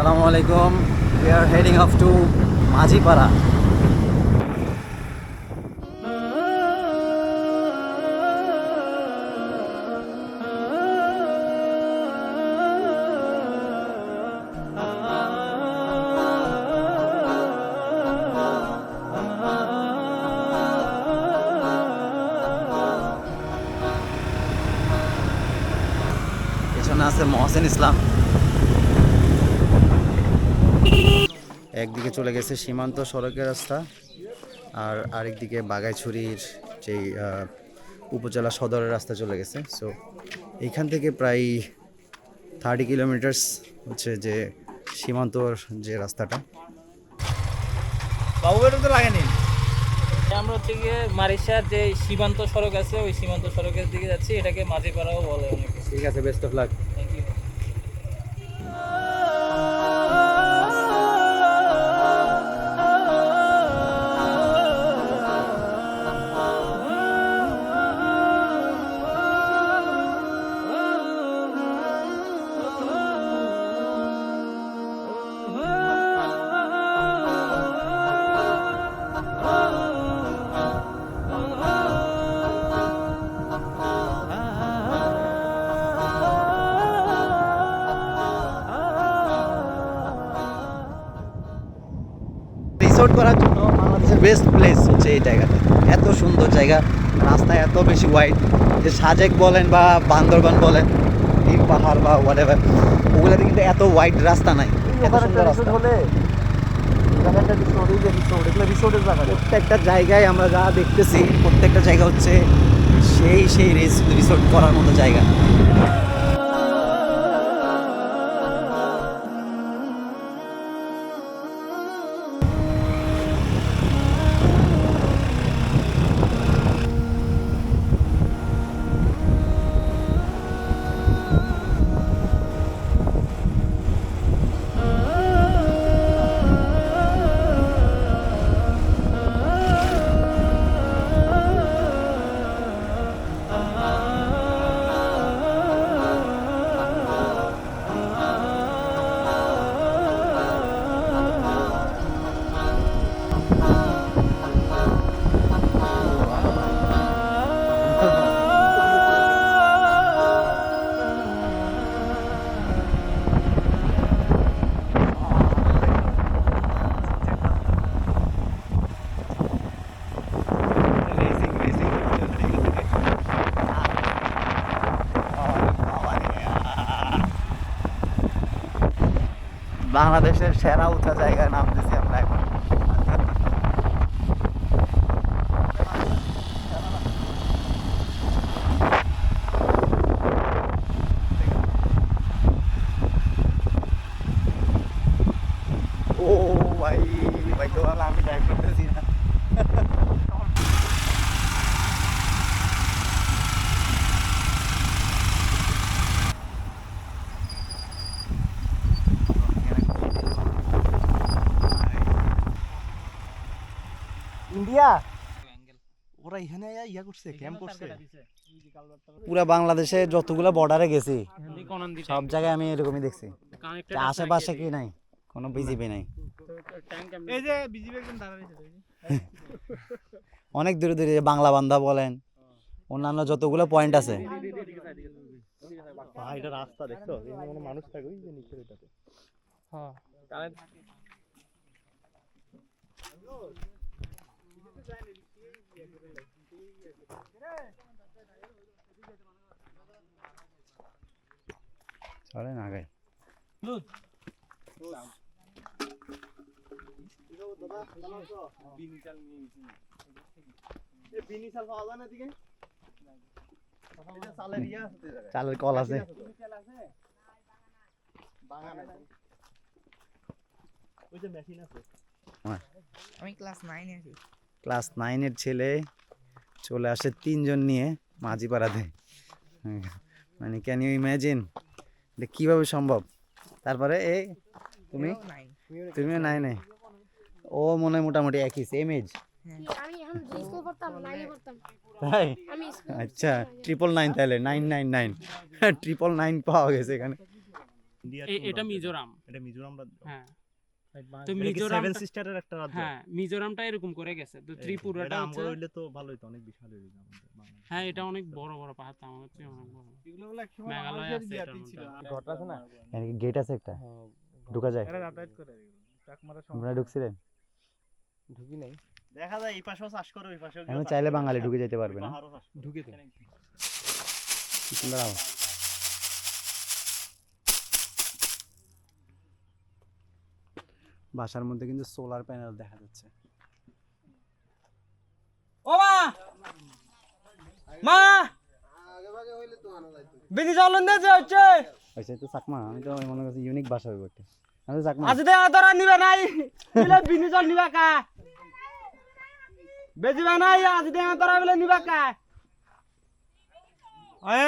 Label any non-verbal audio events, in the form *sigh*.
আসসালামু আলাইকুম। We are heading off to Majhipara আছে মহসেন ইসলাম। একদিকে চলে গেছে সীমান্ত সড়কের রাস্তা আর আরেকদিকে বাগাইছড়ির যেই উপজেলা সদরের রাস্তা চলে গেছে। সো এইখান থেকে প্রায় থার্টি কিলোমিটার্স হচ্ছে যে সীমান্তর যে রাস্তাটা। বাবুবের তো লাগেনি আমরা হচ্ছে গিয়ে মারিশার যে সীমান্ত সড়ক আছে ওই সীমান্ত সড়কের দিকে যাচ্ছি। এটাকে মাঝিপাড়াও বলে অনেকে। ঠিক আছে বেস্ট অফ লাক থ্যাংক করার জন্য বাংলাদেশের বেস্ট প্লেস হচ্ছে এই জায়গাটা। এত সুন্দর জায়গা রাস্তা এত বেশি ওয়াইড যে সাজেক বলেন বা বান্দরবান বলেন নীল পাহাড় বা হোয়াট এভার ওগুলোতে কিন্তু এত ওয়াইড রাস্তা নাই। এত সুন্দর রাস্তা। প্রত্যেকটা জায়গায় আমরা যা দেখতেছি প্রত্যেকটা জায়গা হচ্ছে সেই সেই রিসোর্ট করার মতো জায়গা। বাংলাদেশের সেরা উঁচা জায়গায় নামতেছি আমরা এখন ও ভাই ভাই তো আমি ড্রাইভ করতেছি না ইন্ডিয়া? ওরা এখানে ইয়া করছে ক্যাম্প করছে। পুরা বাংলাদেশে যতগুলো বর্ডারে গেছি সব জায়গায় আমি এরকমই দেখছি। আশেপাশে কি নাই? কোনো বিজিবি নাই। এই যে বিজিবি একজন *laughs* অনেক দূরে দূরে বাংলা বান্ধা বলেন অন্যান্য যতগুলো পয়েন্ট আছে। এটা রাস্তা দেখছ? কোনো মানুষ থাকে ওই যে নিচের এটাতে হ্যাঁ। চলেন আগে। চালের কল আছে। ওই যে মেশিন আছে। আমি ক্লাস নাইনে আছি। ক্লাস নাইনের ছেলে চলে আসে তিনজন নিয়ে মাঝিপাড়াতে। মানে ক্যান ইউ ইমাজিন এটা কীভাবে সম্ভব? তারপরে এ তুমি? তুমিও নাইনে ও মনে হয় মোটামুটি একই সেম এজ পড়তাম তাই? আচ্ছা ট্রিপল নাইন তাহলে nine nine nine triple nine পাওয়া গেছে এখানে। এটা মিজোরাম। এটা মিজোরাম রাজ্য হ্যাঁ। তো মিজোরাম সেভেন সিস্টারের একটা রাজ্য? হ্যাঁ মিজোরামটা এরকম করে গেছে। তো ত্রিপুরাটা হচ্ছে হইলে তো ভালোই তো অনেক বিশাল হয়ে হ্যাঁ এটা অনেক বড় বড় পাহাড় তো আমাদের চেয়ে অনেক বড় মেঘালয় আছে এটার মধ্যে। গেট আছে একটা। ঢুকা যায়। আপনারা ঢুকছিলেন দেখা যায় এই পাশেও চাষ করে ওই পাশেও চাইলে বাঙালি ঢুকে যেতে পারবে না। ঢুকে দাঁড়াও। বাসার মধ্যে কিন্তু সোলার প্যানেল দেখা যাচ্ছে। ও মা! মা! বিনি চলন দে যে হচ্ছে। ওইসে তো চাকমা আমি তো মনে করছি ইউনিক ভাষা হইব একটা আমি চাকমা। আজ দে আদরা নিবে নাই। বিলে বিনি চল নিবা কা। বেজিবা নাই আজ দে আদরা বিলে নিবা কা। এ।